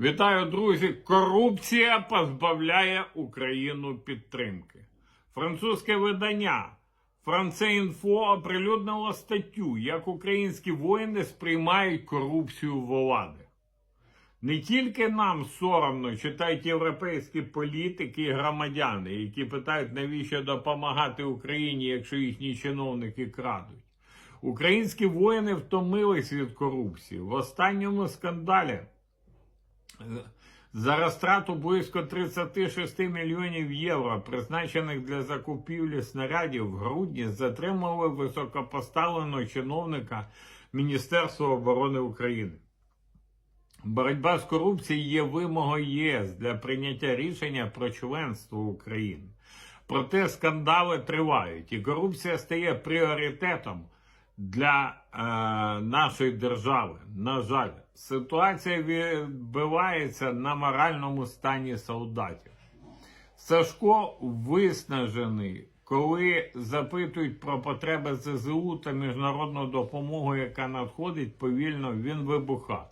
Вітаю, друзі! Корупція позбавляє Україну підтримки. Французьке видання Франце-Інфо оприлюднило статтю, як українські воїни сприймають корупцію влади. Не тільки нам соромно читають європейські політики і громадяни, які питають, навіщо допомагати Україні, якщо їхні чиновники крадуть. Українські воїни втомились від корупції. В останньому скандалі за розтрату близько 36 мільйонів євро, призначених для закупівлі снарядів, в грудні затримали високопоставленого чиновника Міністерства оборони України. Боротьба з корупцією є вимогою єС для прийняття рішення про членство України. Проте скандали тривають, і корупція стає пріоритетом для е, нашої держави. На жаль, ситуація відбивається на моральному стані солдатів. Сашко виснажений, коли запитують про потреби ЗСУ та міжнародну допомогу, яка надходить повільно, він вибуха.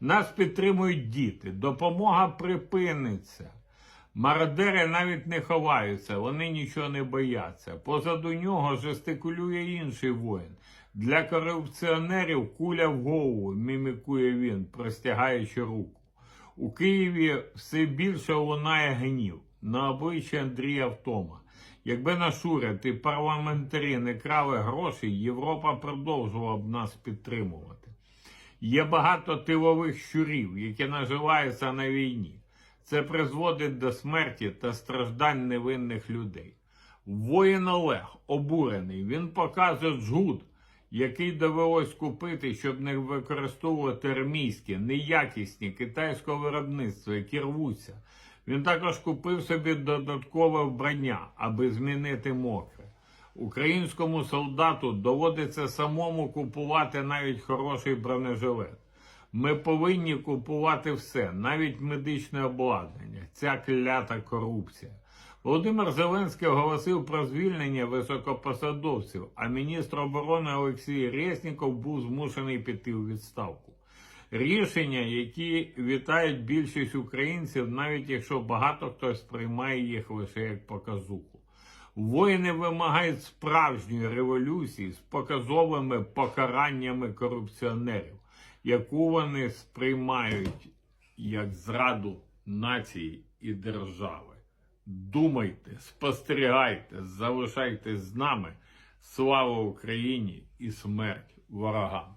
Нас підтримують діти, допомога припиниться. Мародери навіть не ховаються, вони нічого не бояться. Позаду нього жестикулює інший воїн. Для корупціонерів куля в голову, мімікує він, простягаючи руку. У Києві все більше лунає гнів. На обличчі Андрія втома. Якби наш уряд і парламентарі не крали гроші, Європа продовжувала б нас підтримувати. Є багато тилових щурів, які наживаються на війні. Це призводить до смерті та страждань невинних людей. Воїн Олег обурений. Він показує джгут, який довелось купити, щоб не використовувати армійські, неякісні китайського виробництва, які рвуться. Він також купив собі додаткове вбрання, аби змінити мокре. Українському солдату доводиться самому купувати навіть хороший бронежилет. Ми повинні купувати все, навіть медичне обладнання. Ця клята корупція. Володимир Зеленський оголосив про звільнення високопосадовців, а міністр оборони Олексій Резніков був змушений піти у відставку. Рішення, які вітають більшість українців, навіть якщо багато хто сприймає їх лише як показуху. Воїни вимагають справжньої революції з показовими покараннями корупціонерів, яку вони сприймають як зраду нації і держави. Думайте, спостерігайте, залишайтесь з нами. Слава Україні і смерть ворогам!